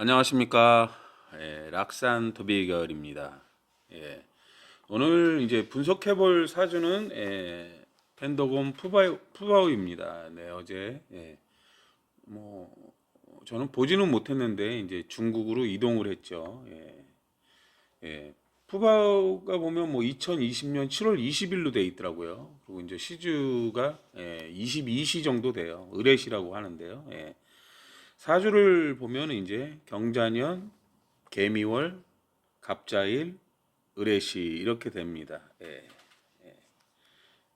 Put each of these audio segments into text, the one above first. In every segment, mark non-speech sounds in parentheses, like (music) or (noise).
안녕하십니까. 예, 락산 도비결입니다. 예, 오늘 이제 분석해볼 사주는 예, 펜더곤 푸바우, 푸바우 입니다. 네, 어제 예, 뭐 저는 보지는 못했는데 이제 중국으로 이동을 했죠. 예, 예, 푸바우가 보면 뭐 2020년 7월 20일로 돼 있더라고요. 그리고 이제 시주가 예, 22시 정도 돼요. 의뢰시라고 하는데요. 예. 사주를 보면 이제 경자년, 개미월, 갑자일, 을해시 이렇게 됩니다. 예, 예,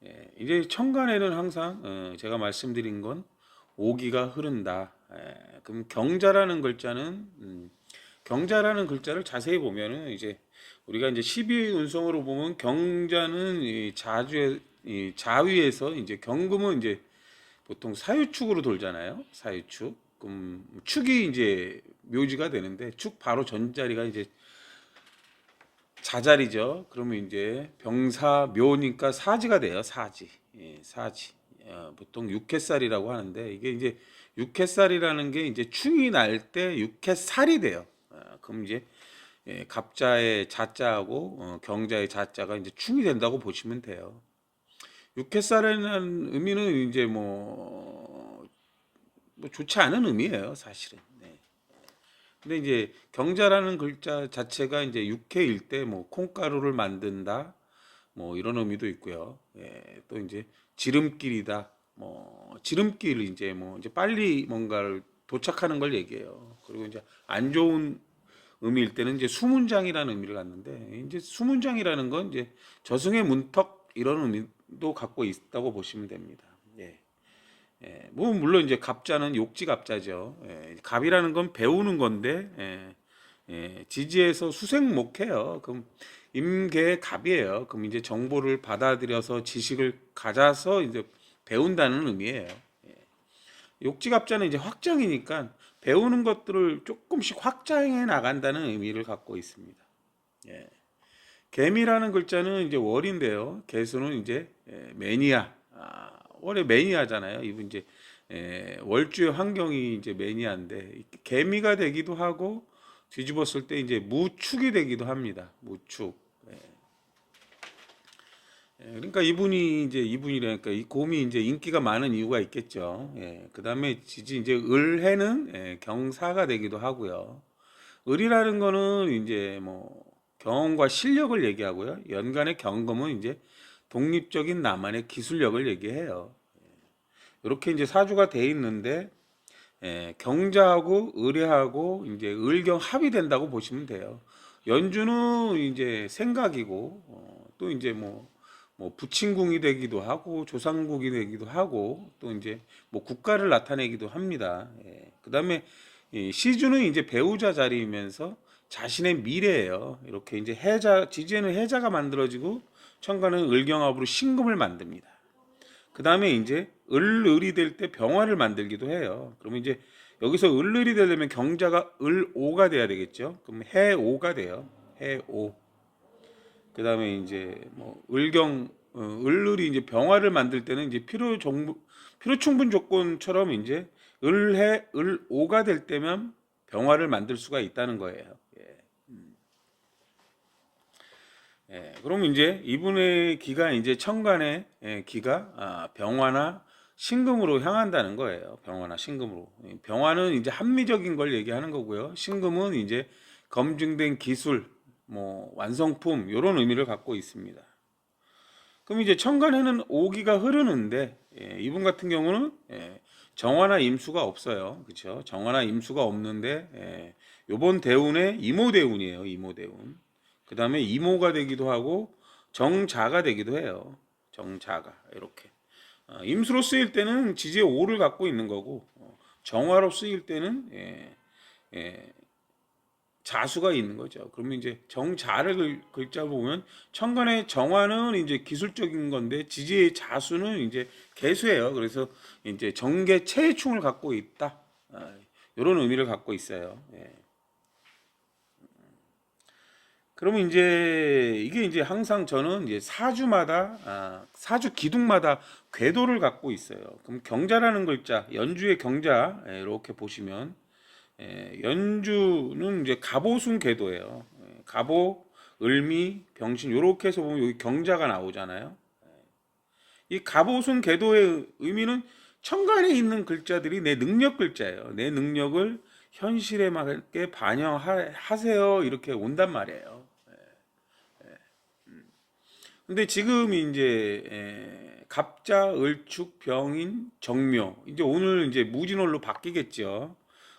예. 이제 천간에는 항상 어, 제가 말씀드린 건 오기가 흐른다. 예, 그럼 경자라는 글자는 음, 경자라는 글자를 자세히 보면은 이제 우리가 이제 12운성으로 보면 경자는 이 자주에 이 자위에서 이제 경금은 이제 보통 사유축으로 돌잖아요. 사유축. 그럼 축이 이제 묘지가 되는데 축 바로 전자리가 이제 자자리죠. 그러면 이제 병사 묘니까 사지가 돼요. 사지. 예, 사지. 어, 보통 육회살이라고 하는데 이게 이제 육회살이라는 게 이제 충이 날 때 육회살이 돼요. 어, 그럼 이제 예, 갑자의 자자하고 어, 경자의 자자가 이제 충이 된다고 보시면 돼요. 육회살이라는 의미는 이제 뭐, 뭐 좋지 않은 의미예요, 사실은. 네. 근데 이제 경자라는 글자 자체가 이제 육회일 때 뭐 콩가루를 만든다, 뭐 이런 의미도 있고요. 예, 또 이제 지름길이다, 뭐 지름길 이제 뭐 이제 빨리 뭔가를 도착하는 걸 얘기해요. 그리고 이제 안 좋은 의미일 때는 이제 수문장이라는 의미를 갖는데 이제 수문장이라는 건 이제 저승의 문턱 이런 의미도 갖고 있다고 보시면 됩니다. 예. 예, 뭐 물론 이제 갑자는 욕지 갑자죠. 예, 갑이라는 건 배우는 건데 예, 예, 지지에서 수생 목해요. 그럼 임계의 갑이에요. 그럼 이제 정보를 받아들여서 지식을 가져서 이제 배운다는 의미예요. 예. 욕지 갑자는 이제 확장이니까 배우는 것들을 조금씩 확장해 나간다는 의미를 갖고 있습니다. 예. 개미라는 글자는 이제 월인데요. 개수는 이제 예, 매니아. 아, 월의 매니아잖아요. 이분 이제 예, 월주의 환경이 이제 매니아인데 개미가 되기도 하고 뒤집었을 때 이제 무축이 되기도 합니다. 무축. 예. 예, 그러니까 이분이 이제 이분이라니까 이 곰이 이제 인기가 많은 이유가 있겠죠. 예, 그 다음에 지지 이제 을해는 예, 경사가 되기도 하고요. 을이라는 거는 이제 뭐 경험과 실력을 얘기하고요. 연간의 경금은 이제 독립적인 나만의 기술력을 얘기해요. 이렇게 이제 사주가 돼 있는데 예, 경자하고 의뢰하고 이제 을경 합이 된다고 보시면 돼요. 연주는 이제 생각이고 어, 또 이제 뭐, 뭐 부친궁이 되기도 하고 조상국이 되기도 하고 또 이제 뭐 국가를 나타내기도 합니다. 예, 그다음에 이 시주는 이제 배우자 자리이면서 자신의 미래예요. 이렇게 이제 해자 지지에는 해자가 만들어지고 천간은 을경합으로 신금을 만듭니다. 그 다음에 이제 을을이 될 때 병화를 만들기도 해요. 그러면 이제 여기서 을을이 되려면 경자가 을오가 돼야 되겠죠. 그럼 해오가 돼요. 해오. 그 다음에 이제 뭐 을경 어, 을을이 이제 병화를 만들 때는 이제 필요 정 필요 충분 조건처럼 이제 을해 을오가 될 때면 병화를 만들 수가 있다는 거예요. 예. 예, 그럼 이제 이분의 기가 이제 천간의 예, 기가 아, 병화나 신금으로 향한다는 거예요. 병화나 신금으로. 예, 병화는 이제 합리적인 걸 얘기하는 거고요. 신금은 이제 검증된 기술, 뭐 완성품 이런 의미를 갖고 있습니다. 그럼 이제 천간에는 오기가 흐르는데 예, 이분 같은 경우는 예, 정화나 임수가 없어요. 그렇죠? 정화나 임수가 없는데 예, 요번 대운에 이모 대운이에요. 이모 대운. 그 다음에 이모가 되기도 하고 정자가 되기도 해요. 정자가 이렇게 어, 임수로 쓰일 때는 지지의 오를 갖고 있는 거고 어, 정화로 쓰일 때는 예, 예, 자수가 있는 거죠. 그러면 이제 정자를 글, 글자 보면 천간의 정화는 이제 기술적인 건데 지지의 자수는 이제 개수예요. 그래서 이제 정계 체충을 갖고 있다. 아, 이런 의미를 갖고 있어요. 예. 그러면 이제 이게 이제 항상 저는 이제 사주마다 아, 사주 기둥마다 궤도를 갖고 있어요. 그럼 경자라는 글자 연주의 경자 예, 이렇게 보시면 예, 연주는 이제 갑오순 궤도예요. 예, 갑오, 을미, 병신 요렇게 해서 보면 여기 경자가 나오잖아요. 예. 이 갑오순 궤도의 의미는 천간에 있는 글자들이 내 능력 글자예요. 내 능력을 현실에 맞게 반영하세요. 이렇게 온단 말이에요. 근데 지금 이제 예, 갑자, 을축, 병인, 정묘 이제 오늘 이제 무진월로 바뀌겠죠.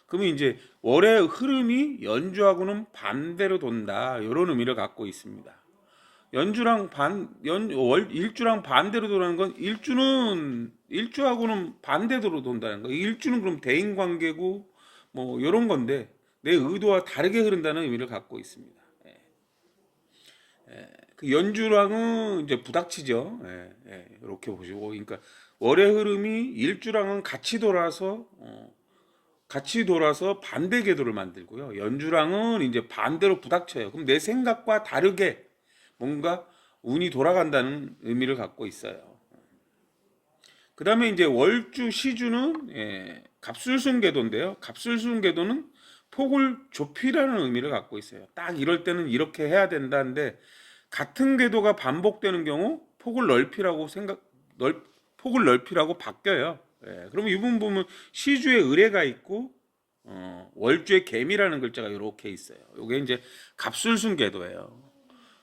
그러면 이제 월의 흐름이 연주하고는 반대로 돈다. 이런 의미를 갖고 있습니다. 연주랑 반, 연, 월, 일주랑 반대로 도는 건 일주는, 일주하고는 반대로 돈다는 거. 일주는 그럼 대인 관계고 뭐 이런 건데 내 의도와 다르게 흐른다는 의미를 갖고 있습니다. 예. 예, 그 연주랑은 이제 부닥치죠. 예, 예, 이렇게 보시고. 그러니까 월의 흐름이 일주랑은 같이 돌아서, 어, 같이 돌아서 반대 궤도를 만들고요. 연주랑은 이제 반대로 부닥쳐요. 그럼 내 생각과 다르게 뭔가 운이 돌아간다는 의미를 갖고 있어요. 그 다음에 이제 월주, 시주는 예, 갑술순 궤도인데요. 갑술순 궤도는 폭을 좁히라는 의미를 갖고 있어요. 딱 이럴 때는 이렇게 해야 된다는데 같은 궤도가 반복되는 경우 폭을 넓히라고 생각 넓 폭을 넓히라고 바뀌어요. 예, 그러면 이 부분 보면 시주에 의뢰가 있고 어, 월주에 개미라는 글자가 이렇게 있어요. 이게 이제 갑술순 궤도예요.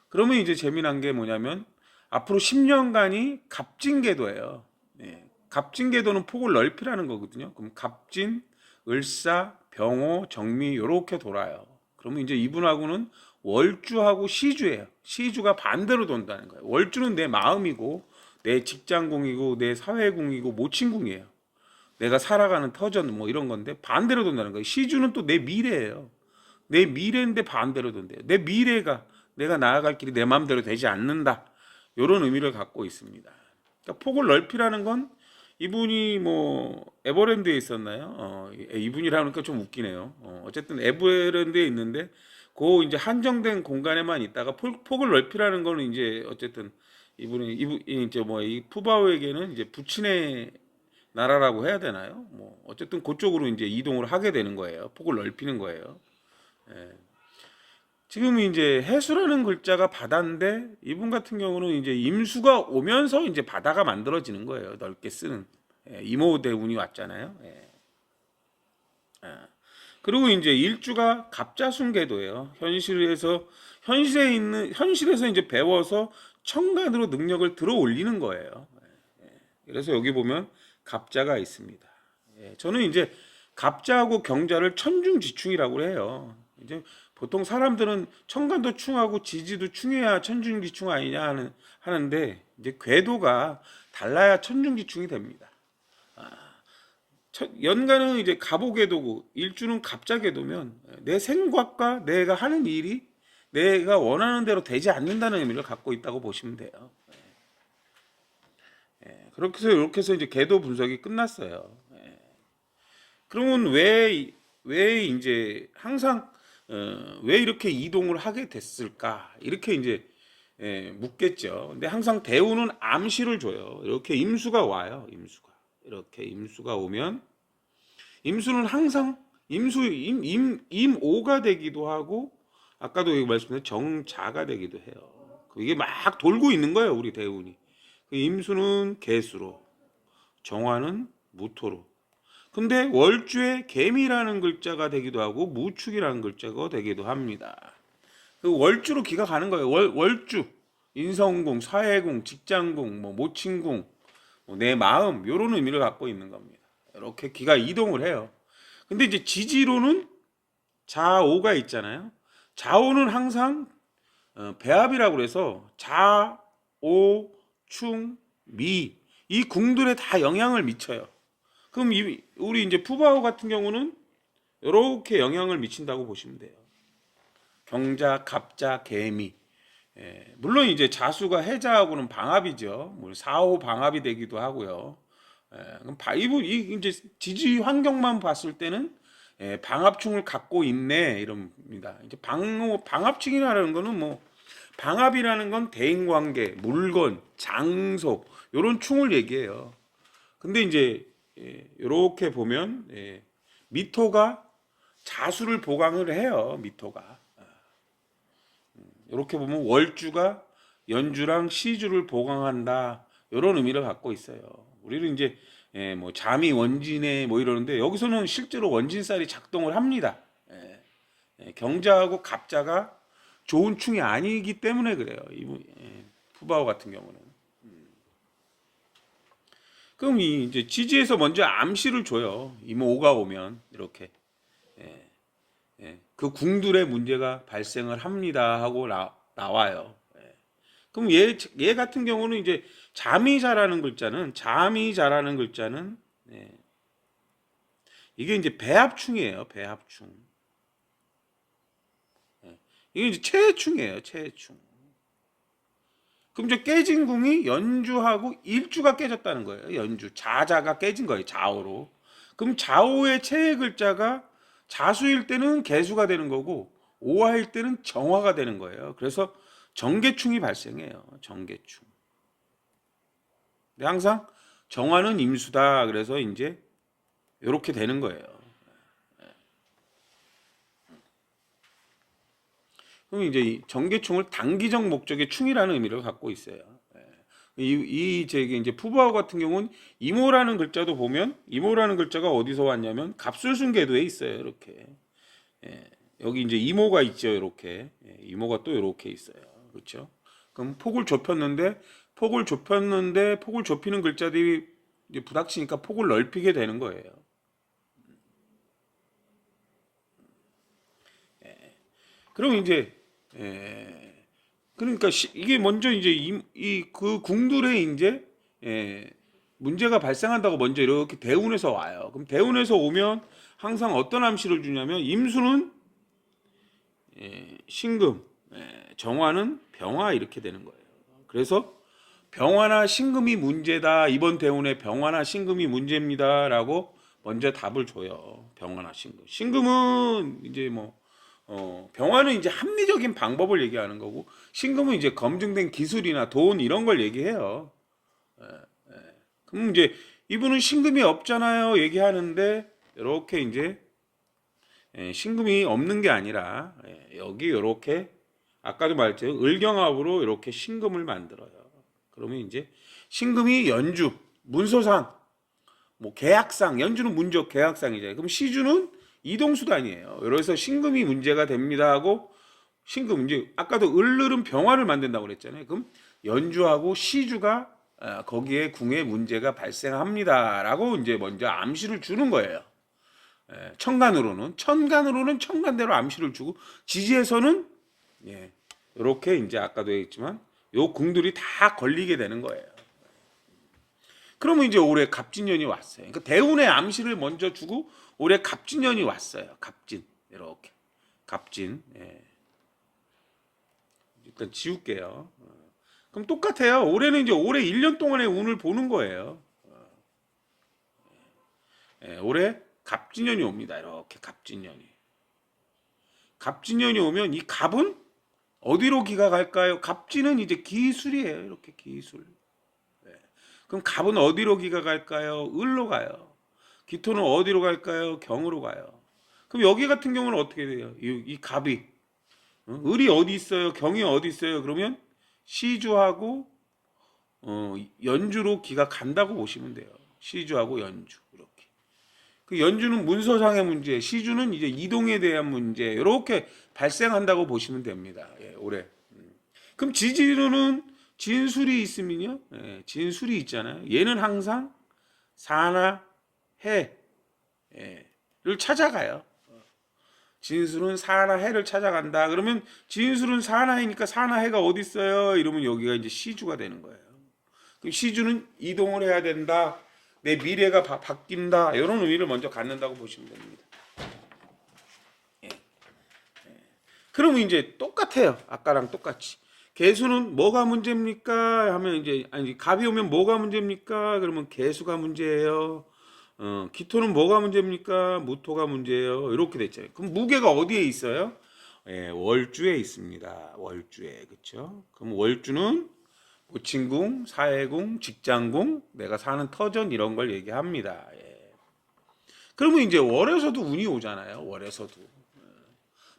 그러면 이제 재미난 게 뭐냐면 앞으로 10년간이 갑진 궤도예요. 예, 갑진 궤도는 폭을 넓히라는 거거든요. 그럼 갑진, 을사, 병호, 정미 이렇게 돌아요. 그러면 이제 이분하고는 월주하고 시주예요. 시주가 반대로 돈다는 거예요. 월주는 내 마음이고 내 직장궁이고 내 사회궁이고 모친궁이에요. 내가 살아가는 터전 뭐 이런 건데 반대로 돈다는 거예요. 시주는 또 내 미래예요. 내 미래인데 반대로 돈대요. 내 미래가 내가 나아갈 길이 내 마음대로 되지 않는다. 이런 의미를 갖고 있습니다. 그러니까 폭을 넓히라는 건 이분이 뭐 에버랜드에 있었나요? 어, 이분이라니까 좀 웃기네요. 어, 어쨌든 에버랜드에 있는데 그 이제 한정된 공간에만 있다가 폭, 폭을 넓히라는 거는 이제 어쨌든 이분이 이분 이제 뭐 이 푸바오에게는 이제 부친의 나라라고 해야 되나요? 뭐 어쨌든 그쪽으로 이제 이동을 하게 되는 거예요. 폭을 넓히는 거예요. 예. 지금 이제 해수라는 글자가 바다인데 이분 같은 경우는 이제 임수가 오면서 이제 바다가 만들어지는 거예요. 넓게 쓰는 예, 이모 대운이 왔잖아요. 예. 아. 그리고 이제 일주가 갑자순계도예요. 현실에서 현실에 있는 현실에서 이제 배워서 천간으로 능력을 들어 올리는 거예요. 예. 그래서 여기 보면 갑자가 있습니다. 예. 저는 이제 갑자하고 경자를 천중지충이라고 해요. 이제 보통 사람들은 천간도 충하고 지지도 충해야 천중지충 아니냐 하는 하는데 이제 궤도가 달라야 천중지충이 됩니다. 아, 천- 연간은 이제 갑오궤도고 일주는 갑자궤도면 내 생각과 내가 하는 일이 내가 원하는 대로 되지 않는다는 의미를 갖고 있다고 보시면 돼요. 예, 그렇게 해서 이렇게 해서 이제 궤도 분석이 끝났어요. 예. 그러면 왜, 왜 이제 항상 어, 왜 이렇게 이동을 하게 됐을까? 이렇게 이제 예, 묻겠죠. 근데 항상 대우는 암시를 줘요. 이렇게 임수가 와요. 임수가 이렇게 임수가 오면 임수는 항상 임수 임, 임, 임오가 되기도 하고 아까도 말씀드린 정자가 되기도 해요. 이게 막 돌고 있는 거예요. 우리 대운이. 그 임수는 개수로, 정화는 무토로. 근데 월주에 개미라는 글자가 되기도 하고 무축이라는 글자가 되기도 합니다. 그 월주로 기가 가는 거예요. 월, 월주, 인성궁, 사회궁, 직장궁, 뭐 모친궁, 뭐 내 마음 이런 의미를 갖고 있는 겁니다. 이렇게 기가 이동을 해요. 근데 이제 지지로는 자오가 있잖아요. 자오는 항상 어, 배합이라고 그래서 자, 오, 충, 미 이 궁들에 다 영향을 미쳐요. 그럼 이, 우리 이제 푸바오 같은 경우는 이렇게 영향을 미친다고 보시면 돼요. 경자, 갑자, 개미. 예, 물론 이제 자수가 해자하고는 방합이죠. 뭐 사호 방합이 되기도 하고요. 예, 그럼 바- 이분 이 이제 지지 환경만 봤을 때는 예, 방합충을 갖고 있네 이럽니다. 이제 방 방합충이라는 거는 뭐 방합이라는 건 대인관계, 물건, 장소 이런 충을 얘기해요. 근데 이제 예, 이렇게 보면 예, 미토가 자수를 보강을 해요 미토가. 이렇게 보면 월주가 연주랑 시주를 보강한다 이런 의미를 갖고 있어요. 우리는 이제 예, 뭐 잠이 원진에 뭐 이러는데 여기서는 실제로 원진살이 작동을 합니다. 예, 예, 경자하고 갑자가 좋은 충이 아니기 때문에 그래요. 이분 예, 푸바오 같은 경우는. 음. 그럼 이 이제 지지에서 먼저 암시를 줘요. 이모 오가 오면 이렇게 그 궁들의 문제가 발생을 합니다 하고 나, 나와요. 예. 그럼 얘, 얘 같은 경우는 이제 잠이 자라는 글자는 잠이 자라는 글자는 예, 이게 이제 배합충이에요. 배합충. 예, 이게 이제 최충이에요. 최충. 그럼 이제 깨진 궁이 연주하고 일주가 깨졌다는 거예요. 연주 자자가 깨진 거예요. 좌우로. 그럼 좌우의 최의 글자가 자수일 때는 개수가 되는 거고 오화일 때는 정화가 되는 거예요. 그래서 정계충이 발생해요. 정계충. 근데 항상 정화는 임수다. 그래서 이제 이렇게 되는 거예요. 그럼 이제 이 정계충을 단기적 목적의 충이라는 의미를 갖고 있어요. 예. 이, 이 제게 이제 푸바오 같은 경우는 이모라는 글자도 보면 이모라는 글자가 어디서 왔냐면 갑술순계도에 있어요. 이렇게 예. 여기 이제 이모가 있죠. 이렇게 예. 이모가 또 이렇게 있어요. 그렇죠? 그럼 폭을 좁혔는데 폭을 좁혔는데 폭을 좁히는 글자들이 부닥치니까 폭을 넓히게 되는 거예요. 예. 그럼 이제 예. 그러니까 시, 이게 먼저 이제 이그 궁들에 이제 예, 문제가 발생한다고 먼저 이렇게 대운에서 와요. 그럼 대운에서 오면 항상 어떤 암시를 주냐면 임수는 예, 신금, 예, 정화는 병화 이렇게 되는 거예요. 그래서 병화나 신금이 문제다. 이번 대운에 병화나 신금이 문제입니다라고 먼저 답을 줘요. 병화나 신금. 신금은 이제 뭐 어, 병화는 이제 합리적인 방법을 얘기하는 거고 신금은 이제 검증된 기술이나 돈 이런 걸 얘기해요. 예, 예. 그럼 이제 이분은 신금이 없잖아요. 얘기하는데 이렇게 이제 예, 신금이 없는 게 아니라 예, 여기 이렇게 아까도 말했죠. 을경합으로 이렇게 신금을 만들어요. 그러면 이제 신금이 연주, 문서상, 뭐 계약상, 연주는 문적 계약상이잖아요. 그럼 시주는 이동수단이에요. 그래서 신금이 문제가 됩니다 하고 신금 이제 아까도 을르른 병화를 만든다고 그랬잖아요. 그럼 연주하고 시주가 아, 거기에 궁에 문제가 발생합니다라고 이제 먼저 암시를 주는 거예요. 예, 천간으로는 천간으로는 천간대로 암시를 주고 지지에서는 예, 이렇게 이제 아까도 했지만 요 궁들이 다 걸리게 되는 거예요. 그러면 이제 올해 갑진년이 왔어요. 그러니까 대운의 암시를 먼저 주고 올해 갑진년이 왔어요. 갑진 이렇게 갑진. 예. 일단 지울게요. 어. 그럼 똑같아요. 올해는 이제 올해 1년 동안의 운을 보는 거예요. 어. 예, 올해 갑진년이 옵니다. 이렇게 갑진년이. 갑진년이 오면 이 갑은 어디로 기가 갈까요? 갑진은 이제 기술이에요. 이렇게 기술. 네. 그럼 갑은 어디로 기가 갈까요? 을로 가요. 기토는 어디로 갈까요? 경으로 가요. 그럼 여기 같은 경우는 어떻게 돼요? 이, 이 갑이 어? 을이 어디 있어요? 경이 어디 있어요? 그러면 시주하고 어, 연주로 기가 간다고 보시면 돼요. 시주하고 연주 이렇게. 그 연주는 문서상의 문제, 시주는 이제 이동에 대한 문제 이렇게 발생한다고 보시면 됩니다. 예, 올해. 음. 그럼 지지로는 진술이 있으면요, 예, 진술이 있잖아요. 얘는 항상 사나 해를 예, 찾아가요. 진술은 사나 해를 찾아간다. 그러면 진술은 사나 해니까 사나 해가 어디 있어요? 이러면 여기가 이제 시주가 되는 거예요. 그럼 시주는 이동을 해야 된다. 내 미래가 바, 바뀐다. 이런 의미를 먼저 갖는다고 보시면 됩니다. 예. 예. 그러면 이제 똑같아요. 아까랑 똑같이. 개수는 뭐가 문제입니까? 하면 이제 아니 갑이 오면 뭐가 문제입니까? 그러면 개수가 문제예요. 어, 기토는 뭐가 문제입니까? 무토가 문제예요. 이렇게 됐잖아요. 그럼 무게가 어디에 있어요? 예, 월주에 있습니다. 월주에 그렇죠? 그럼 월주는 고친궁, 사회궁, 직장궁, 내가 사는 터전 이런 걸 얘기합니다. 예. 그러면 이제 월에서도 운이 오잖아요. 월에서도.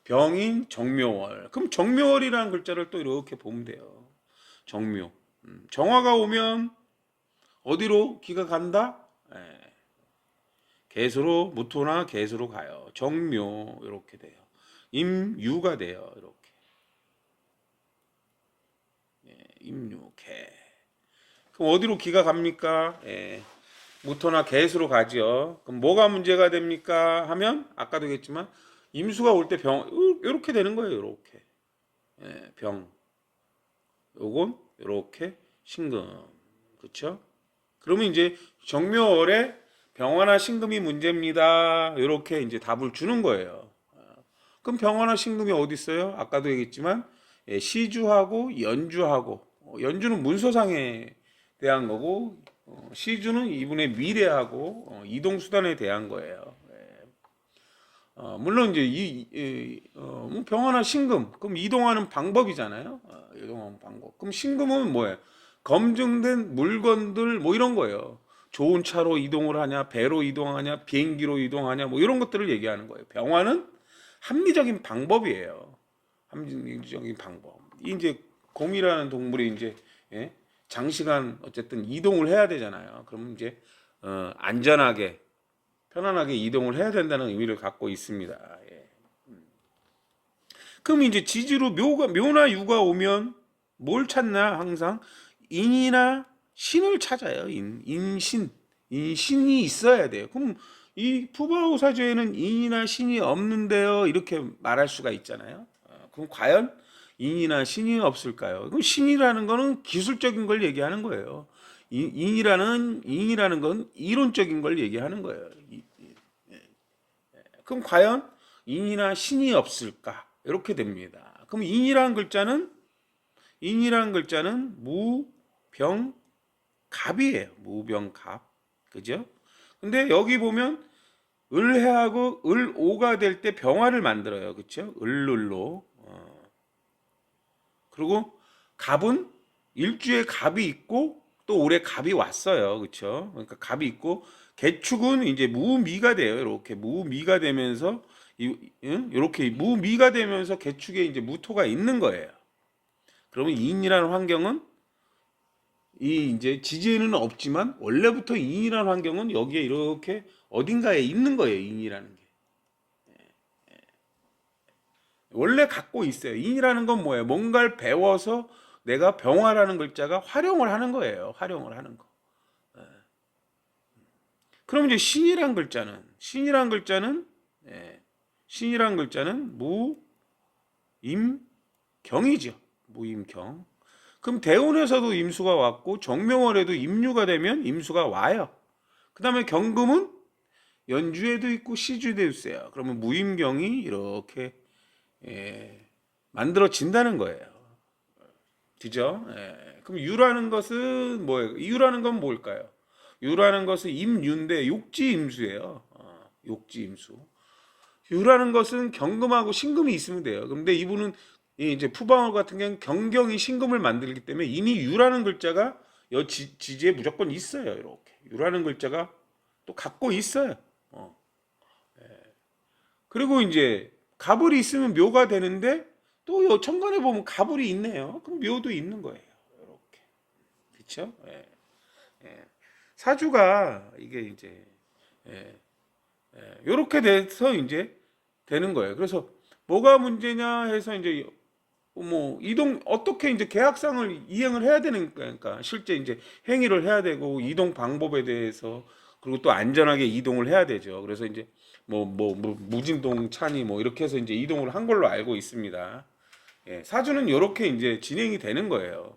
병인 정묘월. 그럼 정묘월이라는 글자를 또 이렇게 보면 돼요. 정묘. 음, 정화가 오면 어디로 기가 간다? 예. 개수로 무토나 개수로 가요. 정묘 이렇게 돼요. 임유가 돼요. 이렇게. 예, 임유 개. 그럼 어디로 기가 갑니까? 예. 무토나 개수로 가죠. 그럼 뭐가 문제가 됩니까? 하면 아까도 얘기했지만 임수가 올 때 병 이렇게 되는 거예요. 이렇게 예, 병. 요건 이렇게 신금. 그렇죠? 그러면 이제 정묘월에 병화나 신금이 문제입니다. 이렇게 이제 답을 주는 거예요. 그럼 병화나 신금이 어디 있어요? 아까도 얘기했지만 예, 시주하고 연주하고 어, 연주는 문서상에 대한 거고 어, 시주는 이분의 미래하고 어, 이동 수단에 대한 거예요. 예. 어, 물론 이제 이, 이 어, 뭐 병화나 신금 그럼 이동하는 방법이잖아요. 어, 이동하는 방법. 그럼 신금은 뭐예요? 검증된 물건들 뭐 이런 거예요. 좋은 차로 이동을 하냐, 배로 이동하냐, 비행기로 이동하냐, 뭐 이런 것들을 얘기하는 거예요. 병화는 합리적인 방법이에요. 합리적인 방법. 이 이제 곰이라는 동물이 이제 예? 장시간 어쨌든 이동을 해야 되잖아요. 그럼 이제 어, 안전하게 편안하게 이동을 해야 된다는 의미를 갖고 있습니다. 예. 음. 그럼 이제 지지로 묘가 묘나 유가 오면 뭘 찾나 항상 인이나 신을 찾아요. 인, 인신, 인신이 있어야 돼요. 그럼 이 푸바오 사조에는 인이나 신이 없는데요. 이렇게 말할 수가 있잖아요. 어, 그럼 과연 인이나 신이 없을까요? 그럼 신이라는 거는 기술적인 걸 얘기하는 거예요. 인- 인이라는 인이라는 건 이론적인 걸 얘기하는 거예요. 예. 그럼 과연 인이나 신이 없을까? 이렇게 됩니다. 그럼 인이라는 글자는 인이라는 글자는 무, 병, 갑이에요. 무병갑. 그죠? 근데 여기 보면 을해하고 을오가 될 때 병화를 만들어요. 그렇죠? 을룰로. 어. 그리고 갑은 일주에 갑이 있고 또 올해 갑이 왔어요. 그렇죠? 그러니까 갑이 있고 개축은 이제 무미가 돼요. 이렇게 무미가 되면서 이, 응? 이렇게 무미가 되면서 개축에 이제 무토가 있는 거예요. 그러면 인이라는 환경은 이 이제 지지에는 없지만 원래부터 인이라는 환경은 여기에 이렇게 어딘가에 있는 거예요. 인이라는 게. 예, 예. 원래 갖고 있어요. 인이라는 건 뭐예요? 뭔가를 배워서 내가 병화라는 글자가 활용을 하는 거예요. 활용을 하는 거. 예. 그럼 이제 신이란 글자는 신이란 글자는 예, 신이란 글자는 무임경이죠. 무임경. 그럼 대운에서도 임수가 왔고 정명월에도 임유가 되면 임수가 와요. 그 다음에 경금은 연주에도 있고 시주에도 있어요. 그러면 무임경이 이렇게 예, 만들어진다는 거예요. 그죠? 예. 그럼 유라는 것은 뭐예요? 유라는 건 뭘까요? 유라는 것은 임유인데 욕지 임수예요. 어, 욕지 임수. 유라는 것은 경금하고 신금이 있으면 돼요. 근데 이분은 이 이제 푸방어 같은 경우는 경경이 신금을 만들기 때문에 이미 유라는 글자가 여 지, 지지에 무조건 있어요. 이렇게 유라는 글자가 또 갖고 있어요. 어. 예. 그리고 이제 가불이 있으면 묘가 되는데 또 요 천간에 보면 가불이 있네요. 그럼 묘도 있는 거예요. 이렇게 그렇죠? 예. 예. 사주가 이게 이제 예. 예. 이렇게 돼서 이제 되는 거예요. 그래서 뭐가 문제냐 해서 이제 뭐 이동 어떻게 이제 계약상을 이행을 해야 되는 거니까 실제 이제 행위를 해야 되고 이동 방법에 대해서 그리고 또 안전하게 이동을 해야 되죠. 그래서 이제 뭐 뭐 뭐 무진동 찬이 뭐 이렇게 해서 이제 이동을 한 걸로 알고 있습니다. 예, 사주는 이렇게 이제 진행이 되는 거예요.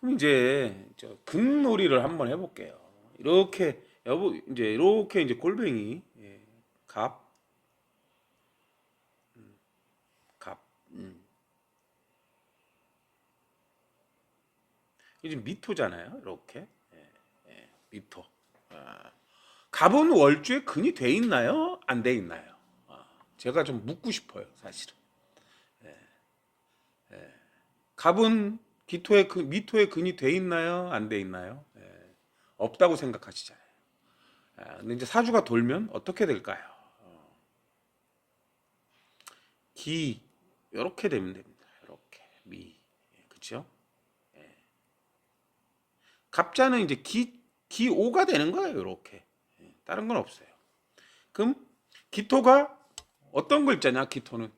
그럼 이제 저 금놀이를 한번 해볼게요. 이렇게 여보 이제 이렇게 이제 골뱅이 예, 갑, 음, 갑, 음. 지금 미토잖아요. 이렇게 예, 예, 미토. 아. 갑은 월주에 근이 돼 있나요? 안 돼 있나요? 아, 제가 좀 묻고 싶어요, 사실은. 예. 예. 갑은 기토에 그 미토에 근이 돼 있나요? 안 돼 있나요? 예. 없다고 생각하시잖아요. 아, 근데 이제 사주가 돌면 어떻게 될까요? 어. 기 이렇게 되면 됩니다. 이렇게 미 그렇죠? 갑자는 이제 기 기오가 되는 거예요. 이렇게 다른 건 없어요. 그럼 기토가 어떤 글자냐? 기토는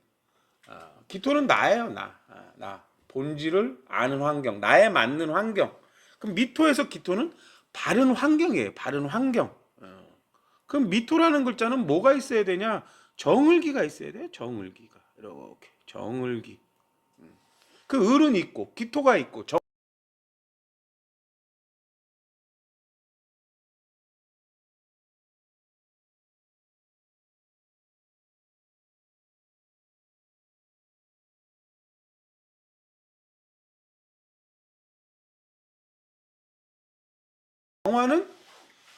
아, 기토는 나예요. 나 아, 나 본질을 아는 환경, 나에 맞는 환경. 그럼 미토에서 기토는 바른 환경이에요. 바른 환경. 어. 그럼 미토라는 글자는 뭐가 있어야 되냐? 정을기가 있어야 돼요. 정을기가 이렇게 정을기. 음. 그 을은 있고 기토가 있고 정 정화는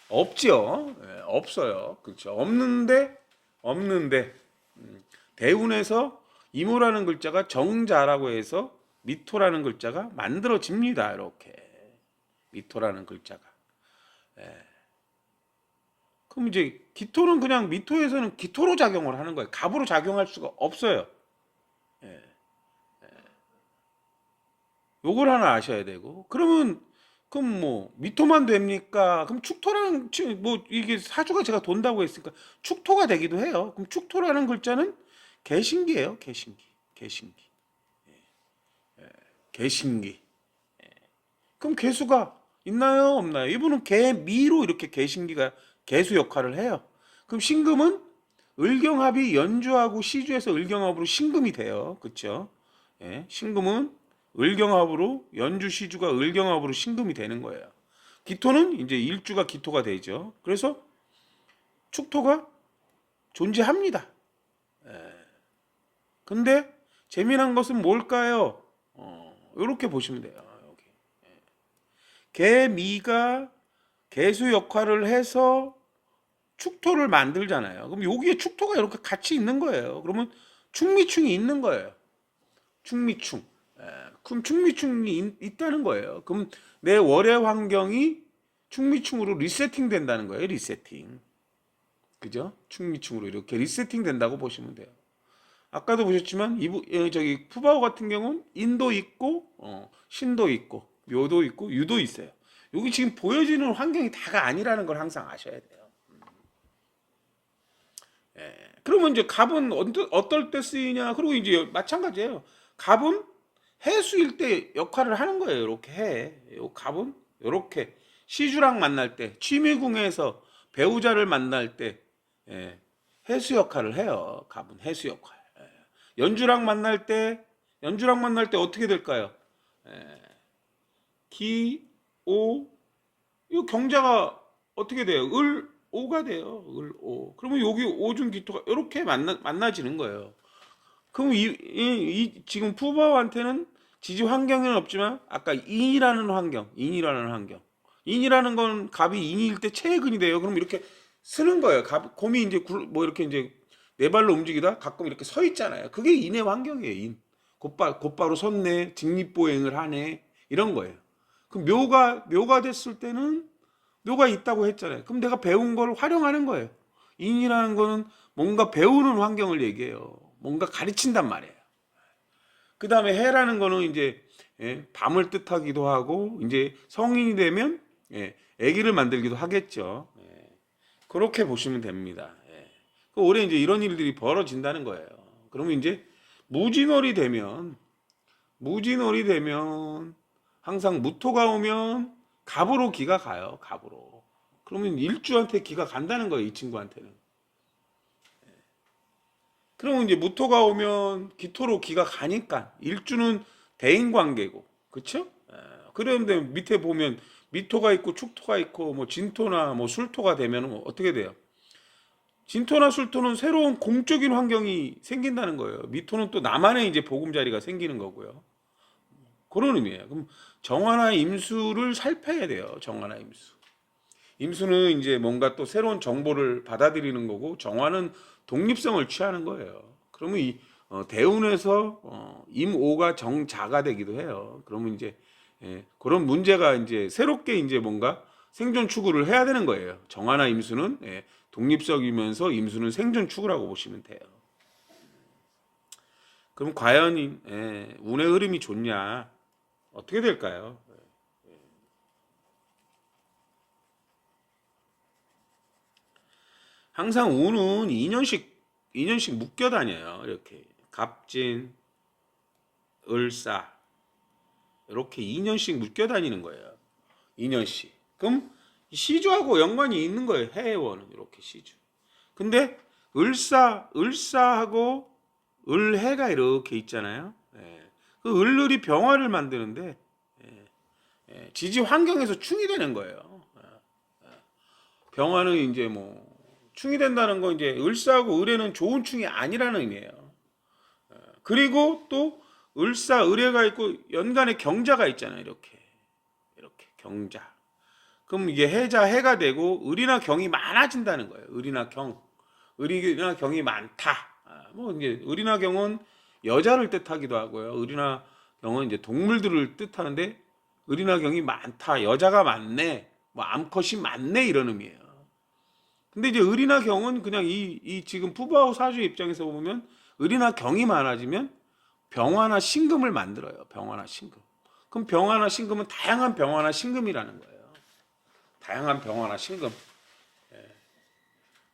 없지요. 예, 없어요. 그렇죠. 없는데 없는데 음, 대운에서 이모라는 글자가 정자라고 해서 미토라는 글자가 만들어집니다. 이렇게 미토라는 글자가. 예. 그럼 이제 기토는 그냥 미토에서는 기토로 작용을 하는 거예요. 갑으로 작용할 수가 없어요. 예. 예. 요걸 하나 아셔야 되고 그러면 그럼 뭐 미토만 됩니까? 그럼 축토라는 치- 뭐 이게 사주가 제가 돈다고 했으니까 축토가 되기도 해요. 그럼 축토라는 글자는 개신기예요. 개신기. 개신기. 예. 예. 개신기. 예. 그럼 개수가 있나요? 없나요? 이분은 개미로 이렇게 개신기가 개수 역할을 해요. 그럼 신금은 을경합이 연주하고 시주에서 을경합으로 신금이 돼요. 그렇죠? 예. 신금은 을경합으로 연주 시주가 을경합으로 신금이 되는 거예요. 기토는 이제 일주가 기토가 되죠. 그래서 축토가 존재합니다. 예. 근데 재미난 것은 뭘까요? 어, 이렇게 보시면 돼요. 여기. 예. 개미가 개수 역할을 해서 축토를 만들잖아요. 그럼 여기에 축토가 이렇게 같이 있는 거예요. 그러면 충미충이 있는 거예요. 충미충. 예, 그럼 충미충이 있- 있다는 거예요. 그럼 내 월의 환경이 충미충으로 리세팅 된다는 거예요. 리세팅. 그죠? 충미충으로 이렇게 리세팅 된다고 보시면 돼요. 아까도 보셨지만 이부 예, 저기 푸바오 같은 경우는 인도 있고 어, 신도 있고 묘도 있고 유도 있어요. 여기 지금 보여지는 환경이 다가 아니라는 걸 항상 아셔야 돼요. 음. 예, 그러면 이제 갑은 어떨 때 쓰이냐? 그리고 이제 마찬가지예요. 갑은 해수일 때 역할을 하는 거예요. 이렇게 해. 요 갑은 이렇게 시주랑 만날 때 취미궁에서 배우자를 만날 때 예, 해수 역할을 해요. 갑은 해수 역할. 예. 연주랑 만날 때 연주랑 만날 때 어떻게 될까요? 예, 기, 오, 이 경자가 어떻게 돼요? 을, 오가 돼요. 을, 오. 그러면 여기 오중 기토가 이렇게 만나 만나지는 거예요. 그럼 이, 이, 이 지금 푸바오한테는 지지 환경은 없지만 아까 인이라는 환경, 인이라는 환경, 인이라는 건 갑이 인일 때 최근이 돼요. 그럼 이렇게 쓰는 거예요. 갑, 곰이 이제 굴, 뭐 이렇게 이제 네 발로 움직이다 가끔 이렇게 서 있잖아요. 그게 인의 환경이에요. 인. 곧바, 곧바로 섰네, 직립보행을 하네, 이런 거예요. 그럼 묘가 묘가 됐을 때는 묘가 있다고 했잖아요. 그럼 내가 배운 걸 활용하는 거예요. 인이라는 거는 뭔가 배우는 환경을 얘기해요. 뭔가 가르친단 말이에요. 그 다음에 해라는 거는 이제 예, 밤을 뜻하기도 하고 이제 성인이 되면 예, 아기를 만들기도 하겠죠. 예, 그렇게 보시면 됩니다. 예. 그 올해 이제 이런 일들이 벌어진다는 거예요. 그러면 이제 무진월이 되면 무진월이 되면 항상 무토가 오면 갑으로 기가 가요. 갑으로. 그러면 일주한테 기가 간다는 거예요. 이 친구한테는. 그러면 이제 무토가 오면 기토로 기가 가니까 일주는 대인 관계고, 그렇죠? 그런데 밑에 보면 미토가 있고 축토가 있고 뭐 진토나 뭐 술토가 되면 뭐 어떻게 돼요? 진토나 술토는 새로운 공적인 환경이 생긴다는 거예요. 미토는 또 나만의 이제 보금자리가 생기는 거고요. 그런 의미예요. 그럼 정화나 임수를 살펴야 돼요. 정화나 임수. 임수는 이제 뭔가 또 새로운 정보를 받아들이는 거고 정화는 독립성을 취하는 거예요. 그러면 이 어, 대운에서 어, 임오가 정자가 되기도 해요. 그러면 이제 예, 그런 문제가 이제 새롭게 이제 뭔가 생존 추구를 해야 되는 거예요. 정화나 임수는 예, 독립적이면서 임수는 생존 추구라고 보시면 돼요. 그럼 과연 이- 예, 운의 흐름이 좋냐? 어떻게 될까요? 항상 운은 2년씩 2년씩 묶여 다녀요. 이렇게 갑진, 을사 이렇게 2년씩 묶여 다니는 거예요. 2년씩. 그럼 시주하고 연관이 있는 거예요. 해원은 이렇게 시주. 근데 을사, 을사하고 을해가 이렇게 있잖아요. 예. 그 을을이 병화를 만드는데 예. 예. 지지 환경에서 충이 되는 거예요. 예. 예. 병화는 이제 뭐 충이 된다는 건 이제 을사하고 을에는 좋은 충이 아니라는 의미예요. 예. 그리고 또 을사 을해가 있고 연간에 경자가 있잖아요. 이렇게 이렇게 경자. 그럼 이게 해자 해가 되고 을이나 경이 많아진다는 거예요. 을이나 경, 을이나 경이 많다. 아, 뭐 이제 을이나 경은 여자를 뜻하기도 하고요. 을이나 경은 이제 동물들을 뜻하는데 을이나 경이 많다. 여자가 많네. 뭐 암컷이 많네 이런 의미예요. 근데 이제 을이나 경은 그냥 이, 이 지금 푸바오 사주 입장에서 보면 을이나 경이 많아지면 병화나 신금을 만들어요. 병화나 신금. 그럼 병화나 신금은 다양한 병화나 신금이라는 거예요. 다양한 병화나 신금. 예.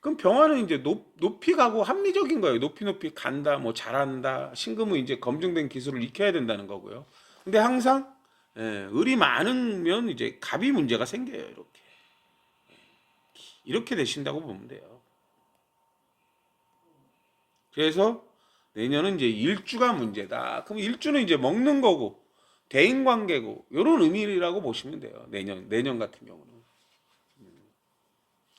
그럼 병화는 이제 높, 높이 가고 합리적인 거예요. 높이 높이 간다, 뭐 잘한다. 신금은 이제 검증된 기술을 익혀야 된다는 거고요. 근데 항상 예, 을이 많으면 이제 갑이 문제가 생겨요. 이렇게 예. 이렇게 되신다고 보면 돼요. 그래서 내년은 이제 일주가 문제다. 그럼 일주는 이제 먹는 거고 대인 관계고 이런 의미라고 보시면 돼요. 내년 내년 같은 경우는. 음.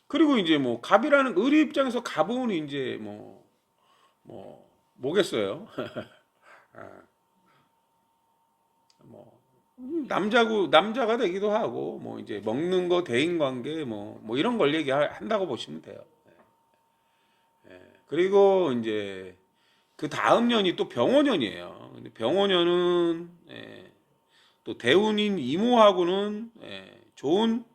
그리고 이제 뭐 갑이라는 을의 입장에서 갑은 이제 뭐뭐 뭐겠어요? (laughs) 아, 남자고 남자가 되기도 하고 뭐 이제 먹는 거 대인 관계 뭐 뭐 이런 걸 얘기한다고 보시면 돼요. 예. 예. 그리고 이제 그 다음 년이 또 병원년이에요. 근데 병원년은 예, 또 대운인 이모하고는 예, 좋은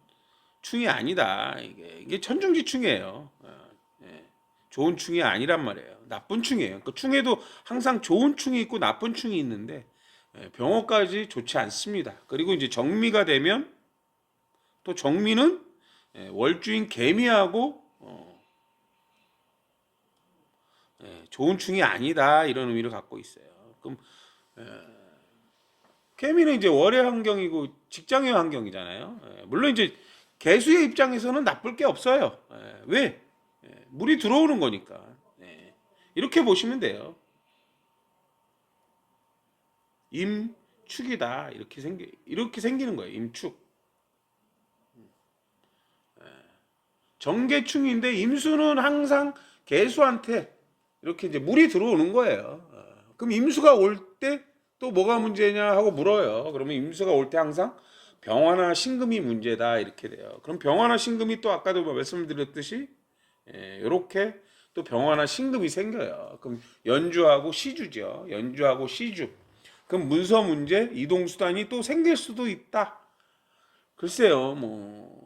충이 아니다. 이게 이게 천중지충이에요. 어, 예, 좋은 충이 아니란 말이에요. 나쁜 충이에요. 그 충에도 항상 좋은 충이 있고 나쁜 충이 있는데 예, 병호까지 좋지 않습니다. 그리고 이제 정미가 되면 또 정미는 예, 월주인 개미하고 어, 예, 좋은 충이 아니다 이런 의미를 갖고 있어요. 그럼 예, 개미는 이제 월의 환경이고 직장의 환경이잖아요. 예, 물론 이제 개수의 입장에서는 나쁠 게 없어요. 예, 왜? 예, 물이 들어오는 거니까. 예, 이렇게 보시면 돼요. 임축이다 이렇게 생기 이렇게 생기는 거예요. 임축. 예, 정계충인데 임수는 항상 개수한테 이렇게 이제 물이 들어오는 거예요. 어, 그럼 임수가 올 때 또 뭐가 문제냐 하고 물어요. 그러면 임수가 올 때 항상 병화나 신금이 문제다 이렇게 돼요. 그럼 병화나 신금이 또 아까도 뭐 말씀드렸듯이 예, 이렇게 또 병화나 신금이 생겨요. 그럼 연주하고 시주죠. 연주하고 시주. 그럼 문서 문제, 이동 수단이 또 생길 수도 있다. 글쎄요, 뭐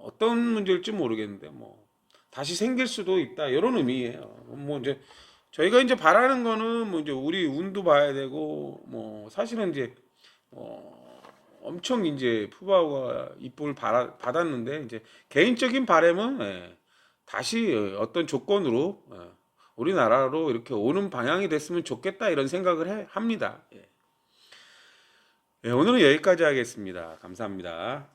어떤 문제일지 모르겠는데 뭐 다시 생길 수도 있다 이런 의미예요. 뭐 이제 저희가 이제 바라는 거는 뭐 이제 우리 운도 봐야 되고 뭐 사실은 이제 어 엄청 이제 푸바오가 입법을 받아, 받았는데 이제 개인적인 바람은 예, 다시 어떤 조건으로 예, 우리나라로 이렇게 오는 방향이 됐으면 좋겠다 이런 생각을 해, 합니다. 예. 예, 오늘은 여기까지 하겠습니다. 감사합니다.